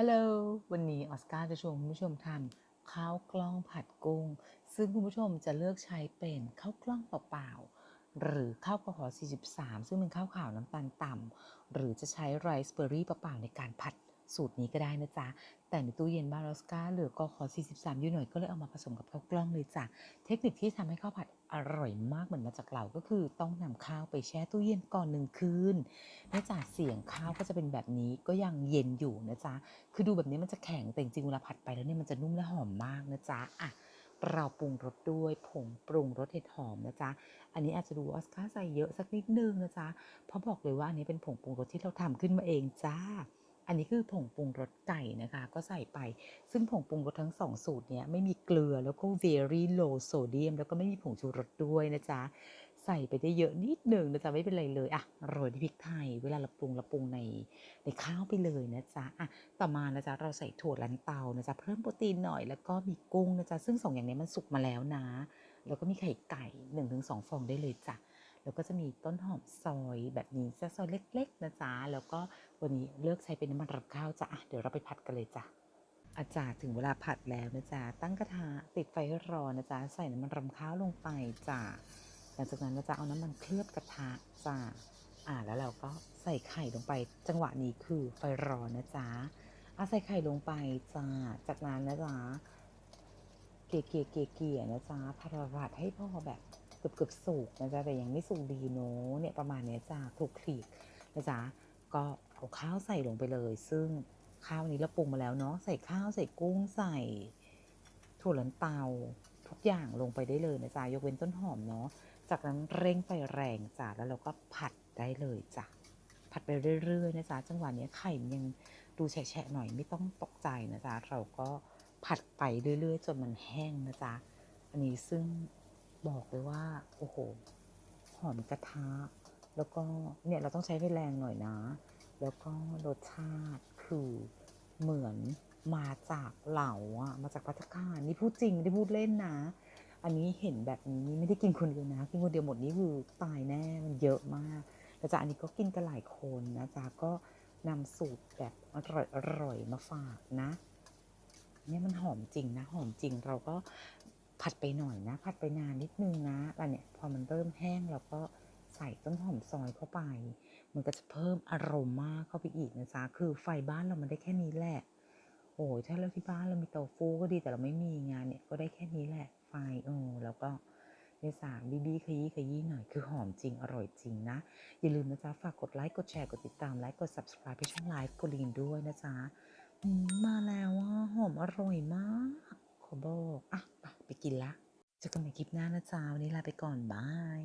ฮัลโหล วันนี้ออสการ์จะชวนคุณผู้ชมทำข้าวกล้องผัดกุ้ง ซึ่งคุณผู้ชมจะเลือกใช้เป็นข้าวกล้องเปล่าๆ หรือข้าวกระหอ43 ซึ่งเป็นข้าวขาวน้ำตาลต่ำ หรือจะใช้ไรซ์เบอร์รี่เปล่าๆในการผัด สูตรนี้ก็ได้นะจ๊ะ แต่ในตู้เย็นบานอสกาเหลือกขอ43ยูหน่อยก็เลยเอามาผสมกับข้าวกล้องเลยจ้ะ เทคนิคที่ทำให้ข้าวผัดอร่อยมากเหมือนมาจากเราก็คือต้องนำข้าวไปแช่ตู้เย็นก่อนหนึ่งคืนนะจ๊ะเสียงข้าวก็จะเป็นแบบนี้ก็ยังเย็นอยู่นะจ๊ะ คือดูแบบนี้มันจะแข็งแต่จริงเวลาผัดไปแล้วเนี่ยมันจะนุ่มและหอมมากนะจ๊ะอะเราปรุงรสด้วยผงปรุงรสเห็ดหอมนะจ๊ะ อันนี้อาจจะดูออสการ์ใส่เยอะสักนิดนึงนะจ๊ะ เพราะบอกเลยว่าอันนี้เป็นผงปรุงรสที่เราทำขึ้นมาเองจ้า อันนี้คือผงปรุงรสไก่นะคะ ก็ใส่ไป ซึ่งผงปรุงรสทั้งสองสูตรเนี้ยไม่มีเกลือแล้วก็ very low sodium แล้วก็ไม่มีผงชูรสด้วยนะจ๊ะ ใส่ไปได้เยอะนิดหนึ่งนะจ๊ะไม่เป็นไรเลยอะโรยด้วยพริกไทย เวลาเราปรุงเราปรุงในในข้าวไปเลยนะจ๊ะอะต่อมานะจ๊ะเราใส่ถั่วลันเตานะจ๊ะเพิ่มโปรตีนหน่อยแล้วก็มีกุ้งนะจ๊ะซึ่งสองอย่างนี้มันสุกมาแล้วนะ แล้วก็มีไข่ไก่1นถึงสฟองได้เลยจ้ะ แล้วก็จะมีต้นหอมซอยแบบนี้จะซอยเล็ก ๆ นะจ๊ะ แล้วก็วันนี้เลือกใช้เป็นน้ำมันรำข้าวจ้ะะเดี๋ยวเราไปผัดกันเลยจ้ะอาจารย์ถึงเวลาผัดแล้วนะจ๊ะ ตั้งกระทะติดไฟให้ร้อนนะจ๊ะ ใส่น้ำมันรำข้าวลงไปจ้ะ หลังจากนั้นนะจ๊ะเอาน้ำมันเคลือบกระทะจ้ะ อ่าแล้วเราก็ใส่ไข่ลงไป จังหวะนี้คือไฟร้อนนะจ๊ะเอาใส่ไข่ลงไปจ้ะ จากนั้นนะจ๊ะ เกลี่ยเกลี่ยเกลี่ยเกี่ยนะจ๊ะผัดผัดให้พอแบบ เกือบเกือบสุกนะจ๊ะแต่ยังไม่สุกดีเนาะเนี่ยประมาณเนี้ยจ้ะคลุกคลิกนะจ๊ะก็เอาข้าวใส่ลงไปเลย ซึ่งข้าวนี้เราปรุงมาแล้วเนาะใส่ข้าวใส่กุ้งใส่ถั่วลันเตาทุกอย่างลงไปได้เลยนะจ๊ะยกเว้นต้นหอมเนาะจากนั้นเร่งไฟแรงจ้ะแล้วเราก็ผัดได้เลยจ้ะผัดไปเรื่อยๆนะจ๊ะจังหวะนี้ไข่มันยังดูแฉะๆหน่อยไม่ต้องตกใจนะจ๊ะเราก็ผัดไปเรื่อยๆ จนมันแห้งนะจ๊ะอันนี้ซึ่ง บอกเลยว่า โอ้โห หอมกระทะ แล้วก็เนี่ยเราต้องใช้ไฟแรงหน่อยนะ แล้วก็รสชาติคือเหมือนมาจากเหล่าอะมาจากพัตตาคานี่พูดจริงไม่ได้พูดเล่นนะ อันนี้เห็นแบบนี้ไม่ได้กินคนเดียวนะ กินคนเดียวหมดนี้คือตายแน่มันเยอะมากแล้วจ้ะอันนี้ก็กินกันหลายคนนะจ๊ะก็นำสูตรแบบอร่อยอร่อยๆมาฝากนะเนี่ยมันหอมจริงนะ หอมจริงเราก็ ผัดไปหน่อยนะ ผัดไปนานนิดนึงนะแล้วเนี่ยพอมันเริ่มแห้งเราก็ใส่ต้นหอมซอยเข้าไป มันก็จะเพิ่มอารมณ์มากเข้าไปอีกนะจ๊ะคือไฟบ้านเรามันได้แค่นี้แหละ โอ้ยถ้าเราที่บ้านเรามีเตาฟูก็ดีแต่เราไม่มีงานเนี่ยก็ได้แค่นี้แหละ ไฟเออแล้วก็ในสามบีบีขยี้ขยี้หน่อยคือหอมจริงอร่อยจริงนะ อย่าลืมนะจ๊ะ ฝากกดไลค์กดแชร์กดติดตามไลค์กด subscribe ให้ช่องไลฟ์กดลิงด้วยนะจ๊ะมาแล้วอะหอมอร่อยมากขอบอกอะ กินละเจอกันใหม่คลิปหน้านะจ๊ะวันนี้ลาไปก่อนบาย